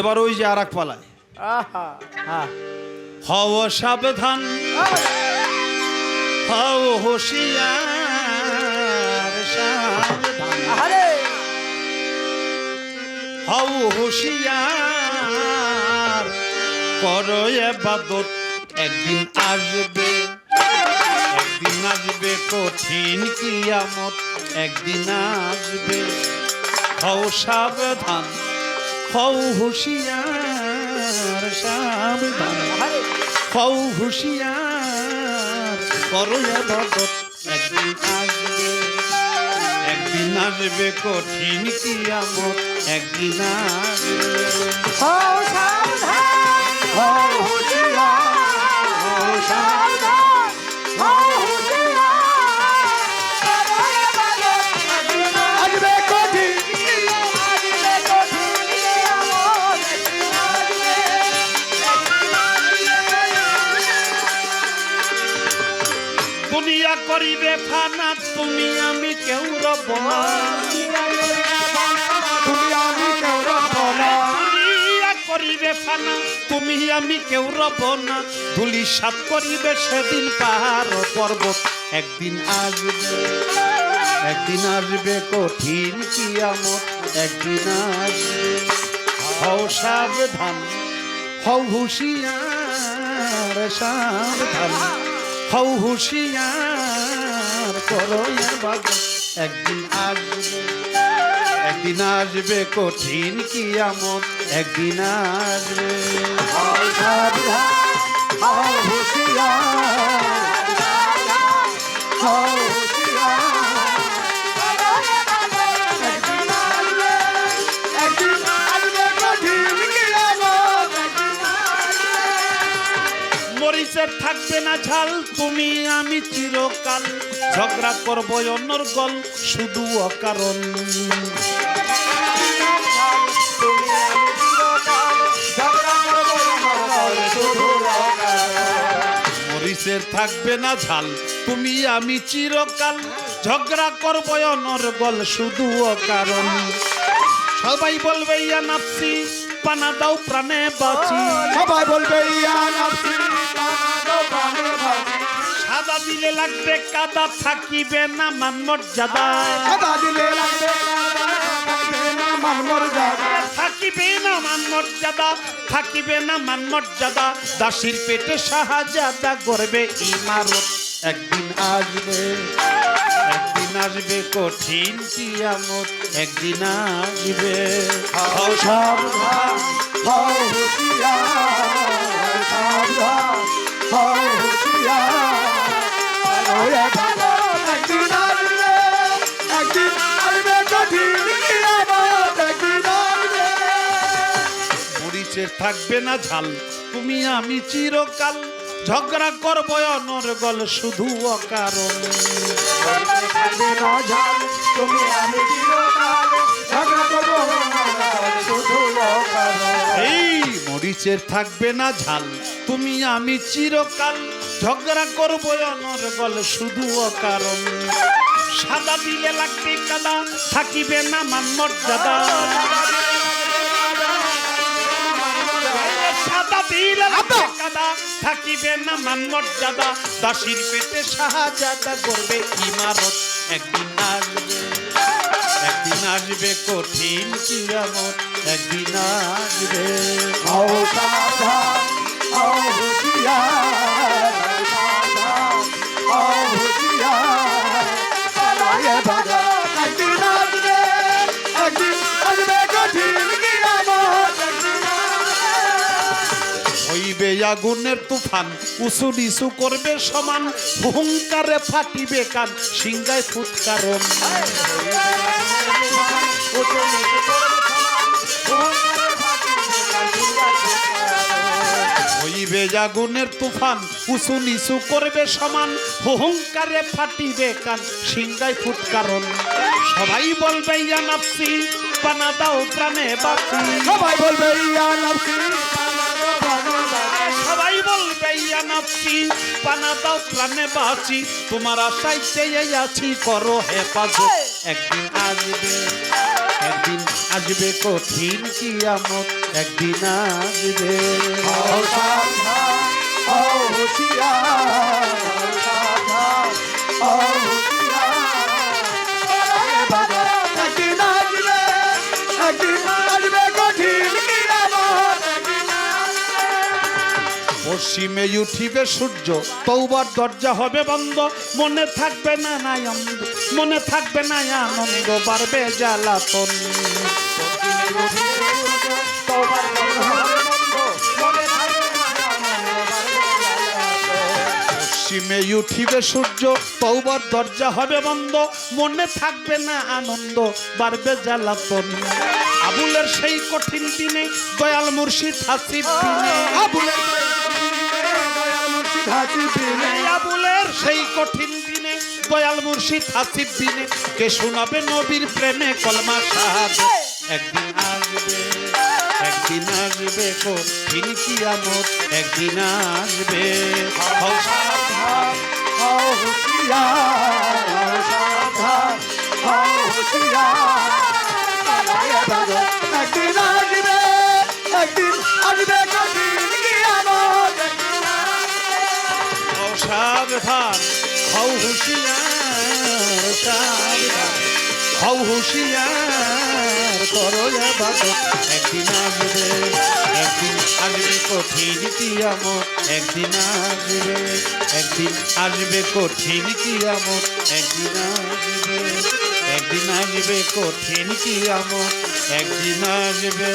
এবার ওই যে আর এক পালায় হ্যাঁ। সাবধান। হও হুঁশিয়ার করো এবাদত। একদিন আসবে একদিন আসবে কঠিন কিয়ামত। একদিন আসবে হও সাবধান। হও হুশিয়ার সাবধান। হও হুশিয়ার করো ভগত একদিন আসবে একদিন আসবে কঠিন কিয়ামত। একদিন আসবে। হও সাবধান। দুনিয়া করিবে ফানা, তুমি আমি কেউ রব করিবে ফানা, তুমি আমি কেউ রব না। ধুলি সাত করিবে সেদিন পাহাড় পর্বত। একদিন আসবে একদিন আসবে কঠিন কিয়ামত। একদিন আসবে, হও সাবধান, হও হুঁশিয়ার সাবধান। হও হুশিয়ার করো একদিন আসবে একদিন আসবে কঠিন কি আমন একদিন আসবে। হুঁশিয়ার। মরিচের থাকবে না ঝাল, তুমি আমি চিরকাল। ঝগড়া করব অন্যর গল, শুধু অকারণ। মরিচের থাকবে না ঝাল, তুমি আমি চিরকাল। ঝগড়া করব অনর গল, শুধু অকারণ। সবাই বলবে, ইয়া নাপসি পানা দাও প্রাণে বাঁচি। সবাই বলবে ইয়া নাফসি পানাদো প্রাণে ভাসি সাদা দিলে লাগবে কাদা থাকিবে না মান মর্যাদা। সদা দিলে লাগবে থাকবে না মান মর্যাদা। থাকিবে না মান মর্যাদা দাসির পেটে শাহজাদা গড়বে ইমারত একদিন আসবে। একদিন আসবে কঠিন কিয়ামত একদিন আসবে একদিন আসবে থাকবে না ঝাল তুমি আমি চিরকাল ঝগড়া করব অনর্গল শুধু অকারণ। এই মরিচের থাকবে না ঝাল, তুমি আমি চিরকাল। ঝগড়া করব অনর্গল শুধু অকারণ। সাদা দিলে লাগবে কাদা, থাকিবে না মান মর্যাদা। কাদা থাকিবে না মান মর্যাদা। দাসির পেটে শাহজাদা করবে ইমারত। একদিন আসবে একদিন আসবে কঠিন কিয়ামত একদিন আসবে। আও সাধা আও হও আগুনের তুফান, উঁচু নিচু করবে সমান, হুঙ্কারে ফাটিবে কান সিংগায় আগুনের তুফান, উঁচু নিচু করবে সমান, হুঙ্কারে ফাটিবে কান সিংগায় ফুৎকারণ। সবাই বলবে, ইয়া নাপসি পানা দাও প্রাণে সবাই বলবে, ইয়া সবাই বলবে ইয়া নাপসি পানা দাও প্রাণে বাঁচি। তোমার আশায় চেয়ে আছি করো হেফাজত। একদিন আসবে একদিন আসবে কঠিন কিয়ামত। একদিন আসবে একদিন আসবে। একদিন আসবে পশ্চিমে উঠিবে সূর্য তৌবার দরজা হবে বন্ধ। মনে থাকবে না না আনন্দ মনে থাকবে না আনন্দ বাড়বে জ্বালাতন। পশ্চিমে উঠিবে সূর্য তৌবার দরজা হবে বন্ধ, মনে থাকবে না আনন্দ বাড়বে জ্বালাতন। আবুলের সেই কঠিন দিনে দয়াল মুর্শিদ হাসিব দিনে। আবুলের সেই কঠিন দিনে দয়াল মুর্শিদ হাসিব দিনে কে শোনাবে নবীর প্রেমে কলমা সাহায্য একদিন আসবে একদিন আসবে কঠিন কিয়ামত একদিন আসবে। একদিন আসবে একদিন আসবে সাবধান হও হুঁশিয়ার সাবধান হও হুঁশিয়ার করো একদিন আসবে একদিন আসবে কঠিন কিয়ামত। একদিন আসবে একদিন আসবে কঠিন কিয়ামত। একদিন আসবে একদিন আসবে কঠিন কিয়ামত। একদিন আসবে।